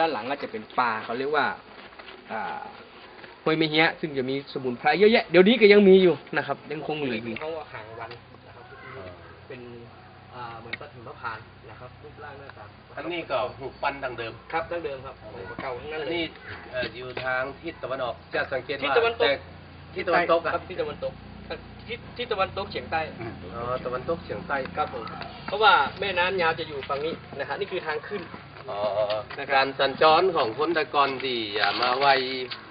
ด้านหลังก็จะเป็นป่าเขาเรียกว่าอ่าห้วยเมเฮียซึ่งจะมีสมุนไพรเยอะแยะเดี๋ยวนี้ก็ยังมีอยู่นะครับ ยังคงเหลืออยู่เขาว่าหางวันนะครับเป็นอ่าเหมือนปลาถึงพระพานนะครับรูปร่างหน้าตาอันนี้ก็หูกปั้นดังเดิมครับดั้งเดิมครับของเก่าทั้งนั้นอันเลยนี้เอ่ออยู่ทางทิศตะวันออกจะสังเกตทิศว่าตะวันตกแทิศตะวันตกอะครับทิศตะวันตกทิศทิศตะวันตกเฉียงใต้อ๋อตะวันตกเฉียงใต้ครับผมเพราะว่าแม่น้ำยาวจะอยู่ฝั่งนี้นะฮะนี่คือทางขึ้นอ๋อนะครับ การสัญจรของคนแตะกอนที่อย่ามาไหว้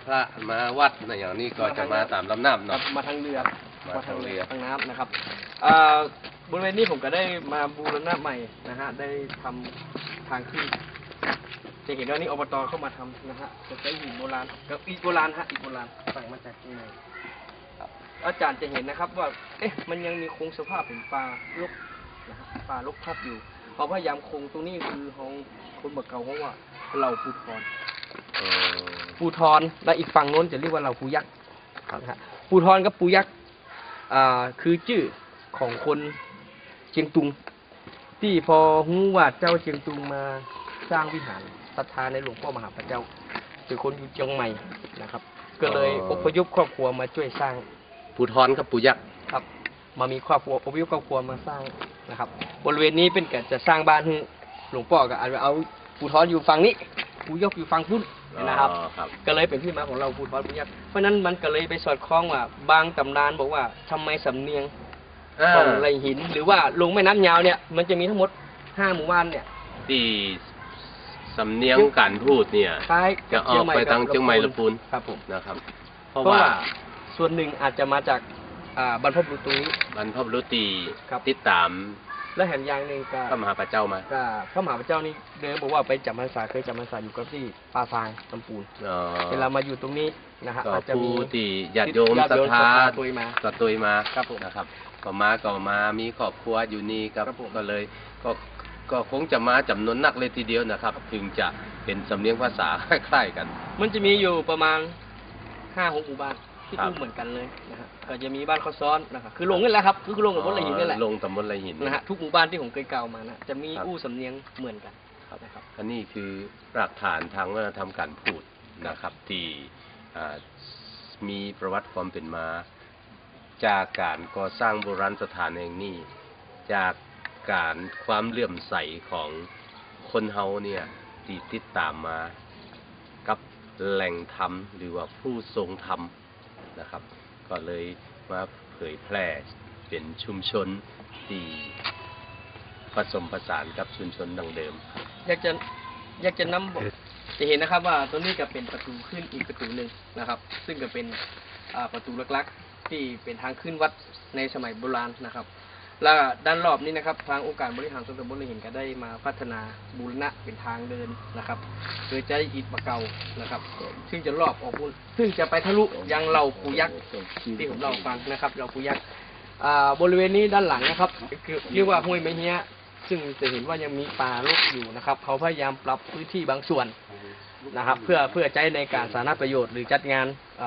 พระมาวัดอะไรอย่างนี้ก็จะมาตามลำน้ำครัเนาะบมาทางเรือมาทางเรือทางน้ำนะครับอ่าบริเวณนี้ผมก็ได้มาบูรณะใหม่นะฮะได้ทำทางขึ้นจะเห็นว่านี่อบตเข้ามาทำนะฮะจะใช้หินโบราณกับอิฐโบราณฮะอิฐโบราณสั่งมาจากที่ไหนครับอาจารย์จะเห็นนะครับว่าเอ๊ะมันยังมีคงสภาพเป็นป่าลกนะฮะป่าลกทับอยู่ เขาพยายามคงตรงนี้คือของคนบักเก่าเขาว่าเราภูทรอ๋อปูทรและอีกฝั่งโน้นจะเรียกว่าเราปูยักษ์นะฮะปูทรกับปูยักษ์อ่าคือชื่อของคนเชียงตุง ที่พอฮู้ว่าเจ้าเชียงตุงมาสร้างวิหารศรัทธาในหลวงพ่อมหาพระเจ้าเป็นคนอยู่เชียงใหม่นะครับ ก็เลยอพยพครอบครัวมาช่วยสร้างปูทอนกับปูยักษ์ครับ มามีครอบครัวอพยพครอบครัวมาสร้าง นะครับ บริเวณนี้เป็นการจะสร้างบ้านให้หลวงพ่อก็อาจจะเอาปูทรอยู่ฝั่งนี้ปูยกอยู่ฝั่งนู้นนะครับ อ๋อครับ ก็เลยเป็นที่มาของเราพูดวัดพุยักษ์เพราะฉะนั้นมันก็เลยไปสอดคล้องว่าบางตำนานบอกว่าทำไมสำเนียงอ่าของไรหิน หรือว่าลงแม่น้ำยาวเนี่ยมันจะมีทั้งหมดห้าหมู่บ้านเนี่ยที่สำเนียงการพูดเนี่ย คล้ายจะออกไปทางเชียงใหม่ลำพูน ครับผม นะครับ เพเพราะราะว่าว่าส่วนหนึ่งอาจจะมาจาก อ่าบรรพบุรุษตรงนี้ บรรพบุรุษตีครับ ติดตามและแห่งอย่างหนึ่งก็พระมหาพระเจ้ามาก็พระมหาพระเจ้านี่เดินบอกว่าไปจำพรรษาเคยจำพรรษาอยู่กับที่ปาซางลำปูนอ๋อเวลามาอยู่ตรงนี้นะฮะก็อาจจะมี ผู้ที่ญาติโยมญาติศรัทโยมธาศรัทธาตัวมาก็ตุยมาครับผมนะครับก็มาก็มามีครอบครัวอยู่นี่ครับครับผม ก็เลยก็ก็คงจะมาจำนวนนักเลยทีเดียวนะครับ ถึงจะเป็นสำเนียงภาษา คล้ายๆกัน มันจะมีอยู่ประมาณห้าหกหมู่บ้าน ที่ครับพูดเหมือนกันเลยนะฮะก็จะมีบ้านข้าวซ้อนนะครับคือลงนี่แหละครับคือลงกับมดละหินนี่แหละลงตำบลไรหิน นะฮะทุกหมู่บ้านที่ผมเคยกล่าวมานะจะมีครับ อู้สำเนียงเหมือนกันนะครับ อันนี้คือหลักฐานทางวัฒนธรรมการพูดนะครับ ที่อ่ามีประวัติความเป็นมา จากการก่อสร้างโบราณสถานแห่งนี้ จากการความเลื่อมใสของคนเฮาเนี่ยที่ติดตามมา กับแหล่งธรรมหรือว่าผู้ทรงธรรม นะครับ ก็เลยมาเผยแพร่เป็นชุมชนที่ผสมผสานกับชุมชนดังเดิม อยากจะอยากจะนำบอกจะเห็นนะครับว่าตัวนี้ก็เป็นประตูขึ้นอีกประตูหนึ่งนะครับ ซึ่งก็เป็นประตูลักๆ ที่เป็นทางขึ้นวัดในสมัยโบราณนะครับ แล้วด้านรอบนี้นะครับ ทางองค์การบริหารส่วนตำบลเลยเห็นก็ได้มาพัฒนาบูรณะเป็นทางเดินนะครับโดยใช้อิฐมะเกานะครับ ซึ่งจะรอบออกบุซึ่งจะไปทะลุยังเหล่าปูยักษ์ที่ผมเล่าฟังนะครับเหล่าปูยักษ์อ่าบริเวณนี้ด้านหลังนะครับคือเรียกว่าห้วยไม้เฮียซึ่งจะเห็นว่ายังมีป่ารกอยู่นะครับ เขาพยายามปรับพื้นที่บางส่วน นะครับ เพื่อเพื่อใช้ในการสาธารณประโยชน์หรือจัดงาน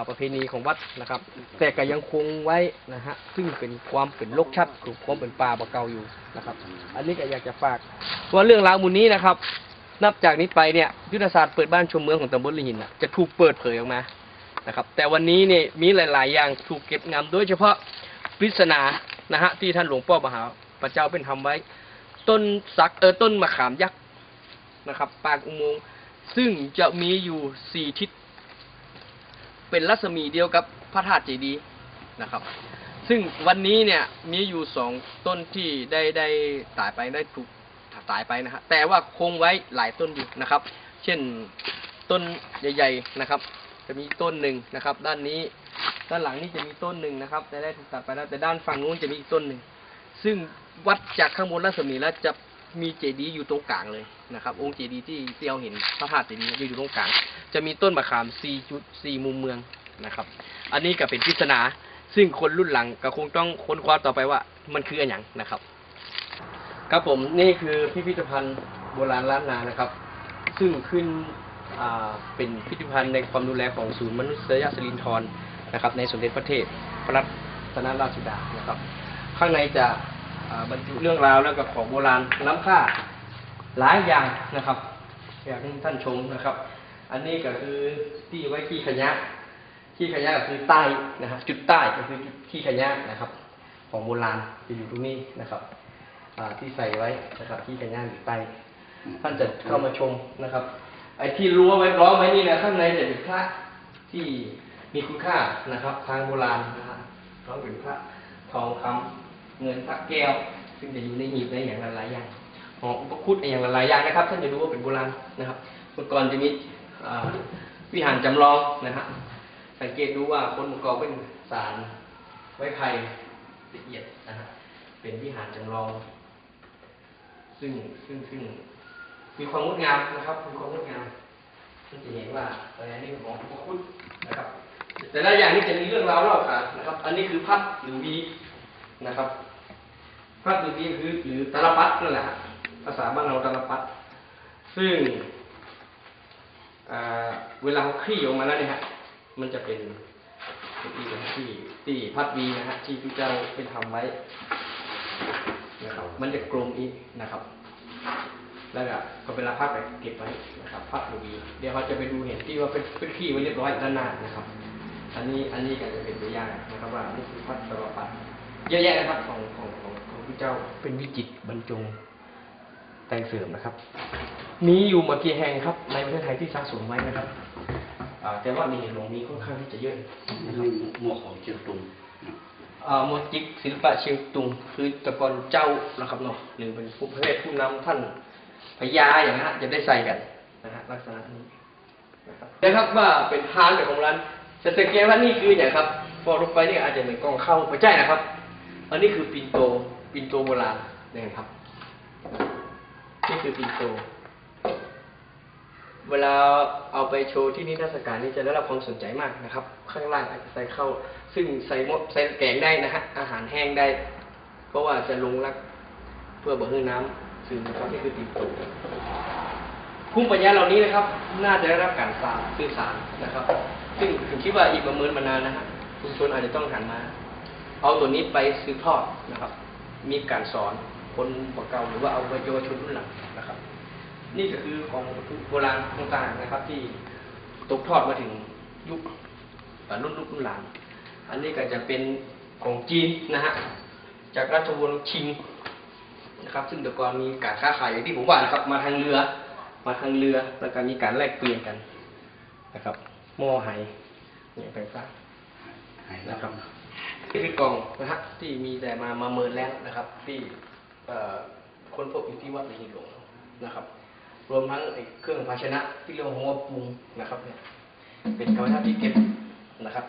ประเพณีของวัดนะครับ แต่ก็ยังคงไว้นะฮะซึ่งเป็นความเป็นลกชัดของความเป็นป่าบะเก่าอยู่นะครับ อันนี้ก็อยากจะฝากว่าเรื่องราวมูลนี้นะครับ นับจากนี้ไปเนี่ยยุทธศาสตร์เปิดบ้านชมเมืองของตำบลลิหินนะจะถูกเปิดเผยออกมานะครับ แต่วันนี้เนี่ยมีหลาย ๆ อย่างถูกเก็บงำโดยเฉพาะปริศนานะฮะที่ท่านหลวงพ่อมหาพระเจ้าเป็นทำไว้ ต้นสักเออต้นมะขามยักษ์นะครับ ปากอุโมงค์ ซึ่งจะมีอยู่สี่ทิศ เป็นรัศมีเดียวกับพระธาตุเจดีย์นะครับ ซึ่งวันนี้เนี่ยมีอยู่สองต้นที่ได้ได้ตายไปได้ถูกตายไปนะฮะแต่ว่าคงไว้หลายต้นอยู่นะครับ เช่นต้นใหญ่ ๆนะครับ จะมีต้นหนึ่งนะครับ ด้านนี้ด้านหลังนี่จะมีต้นหนึ่งนะครับแต่ได้ถูกตัดไปแล้วแต่ด้านฝั่งนู้นจะมีอีกต้นหนึ่งซึ่งวัดจากข้างบนรัศมีแล้วจะ มีเจดีย์อยู่ตรงกลางเลยนะครับองค์เจดีย์ที่ที่เราเห็นพระธาตุเจดีย์อยู่อยู่ตรงกลาง จะมีต้นมะขามสี่จุดสี่มุมเมืองนะครับ อันนี้ก็เป็นปริศนา ซึ่งคนรุ่นหลังก็คงต้องค้นคว้าต่อไปว่ามันคืออะไรนะครับ ครับผมนี่คือพิพิธภัณฑ์โบราณล้านนานะครับ ซึ่งขึ้นเป็นพิพิธภัณฑ์ในความดูแลของศูนย์มนุษยสิรินทรนะครับ ในสมเด็จพระเทพพระรัตนราชสุดานะครับ ข้างในจะ บรรจุเรื่องราวแล้วก็ของโบราณล้ำค่าหลายอย่างนะครับ อยากให้ท่านชมนะครับ อันนี้ก็คือที่ไว้ขี้ขยะขี้ขยะก็คือใต้นะครับ จุดใต้ก็คือขี้ขยะนะครับ ของโบราณจะอยู่ตรงนี้นะครับที่ใส่ไว้นะครับขี้ขยะอยู่ใต้ท่านจะเข้ามาชมนะครับ ไอ้ที่รั้วไว้ล้อมไว้นี่นะข้างในจะเป็นพระที่มีคุณค่านะครับ ทางโบราณนะครับต้องเป็นพระทองคำ เงินพระแก้ว ซึ่งจะอยู่ในหีบในอย่างหลายอย่างของอุปคุตอย่างหลายอย่างนะครับ ท่านจะรู้ว่าเป็นโบราณนะครับ เมื่อก่อนจะมีวิหารจำลองนะฮะสังเกตดูว่าคนเมื่อก่อนเป็นสารไว้ไผ่ละเอียดนะฮะเป็นวิหารจำลอง ซึ่งซึ่งซึ่งมีความงดงามนะครับมีความงดงามท่านจะเห็นว่าอะไรนี่ของพระคุณนะครับแต่ละอย่างนี้จะมีเรื่องราวเล่าขานนะครับ อันนี้คือพัดหรือวี นะครับพัดหรือวีคือหรือตาลปัดนั่นแหละภาษาบ้านเราตาลปัดซึ่งเวลาเขาคลี่ออกมาแล้วเนี่ยฮะมันจะเป็นที่ที่ที่พัดวีนะฮะที่พระเจ้าเป็นทำไว้นะครับ มันจะกลมอีกนะครับ แล้วก็พอเวลาพักไปเก็บไว้นะครับพักดูดีเดี๋ยวเขาจะไปดูเห็นที่ว่าเป็นเป็นขี้ไว้เรียบร้อยด้านหน้านะครับ อันนี้อันนี้ก็จะเป็นตัวอย่างนะครับว่านี่คือพัดสารพัด เยอะแยะนะครับของของของของพระเจ้าเป็นวิจิตรบรรจงแต่งเสริมนะครับ มีอยู่มากี่แห่งครับ ในประเทศไทยที่สะสมไว้นะครับอ่าแต่ว่ามีหลวงมีค่อนข้างที่จะเยอะนะครับหมวกของเชียงตุงเอ่อโมจิกศิลปะเชียงตุงคือแตะกอนเจ้านะครับเนาะหรือเป็นผู้พระเวทผู้นำท่านพญาอย่างนั้นฮะจะได้ใส่กันนะฮะลักษณะนี้นะครับนะครับว่าเป็นพานแบบของร้านจะสังเกตว่านี่คืออย่างครับพอลงไปนี่อาจจะเหมือนกองเข้าไม่ใช่นะครับ อันนี้คือปินโตปินโตโบราณนะครับ นี่คือปินโต เวลาเอาไปโชว์ที่นิทรรศการนี่จะได้รับความสนใจมากนะครับ ข้างล่างอาจจะใส่เข้า ซึ่งใส่หมดใส่แกงได้นะฮะอาหารแห้งได้ เพราะว่าจะลงรักเพื่อบ่ให้น้ำซึมนะครับนี่คือติดตัวภูมิปัญญาเหล่านี้นะครับ น่าจะได้รับการสานสื่อสารนะครับ ซึ่งผมคิดว่าอีกประเมินมานานนะฮะชุมชนอาจจะต้องหันมา เอาตัวนี้ไปสืบทอดนะครับ มีการสอนคนเก่าหรือว่าเอาไว้เยาวชนรุ่นหลังนะครับ นี่ก็คือของโบราณต่างๆนะครับ ที่ตกทอดมาถึงยุครุ่นลูกรุ่นหลานอันนี้ก็จะเป็นของจีนนะฮะจากราชวงศ์ชิงนะครับ ซึ่งแต่ก่อนมีการค้าขายอย่างที่ผมว่านะครับ มาทางเรือ มาทางเรือแล้วก็มีการแลกเปลี่ยนกันนะครับหม้อไหเนี่ยต่างๆหายนะนะครับ นี่คือกล่องนะฮะที่มีแต่มามาเมินแล้วนะครับ ที่คนพบอยู่ที่วัดหินหลวงนะครับ รวมทั้งไอ้เครื่องภาชนะที่เรียกว่าหัวปรุงนะครับเนี่ยเป็นกรรมฐานที่เก็บนะครับ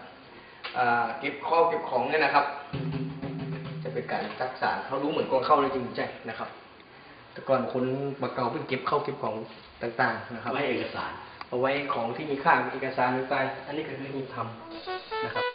เก็บข้าวเก็บของเนี่ยนะครับ จะเป็นการซักสารเขารู้เหมือนกองเข้าเลยจริงใจนะครับ แต่ก่อนคนบะเก่าเป็นเก็บเข้าวเก็บของต่างๆนะครับไว้เอกสาร เอาไว้ของที่มีค่าเอกสารต่างๆอันนี้ก็คือหีบทำนะครับ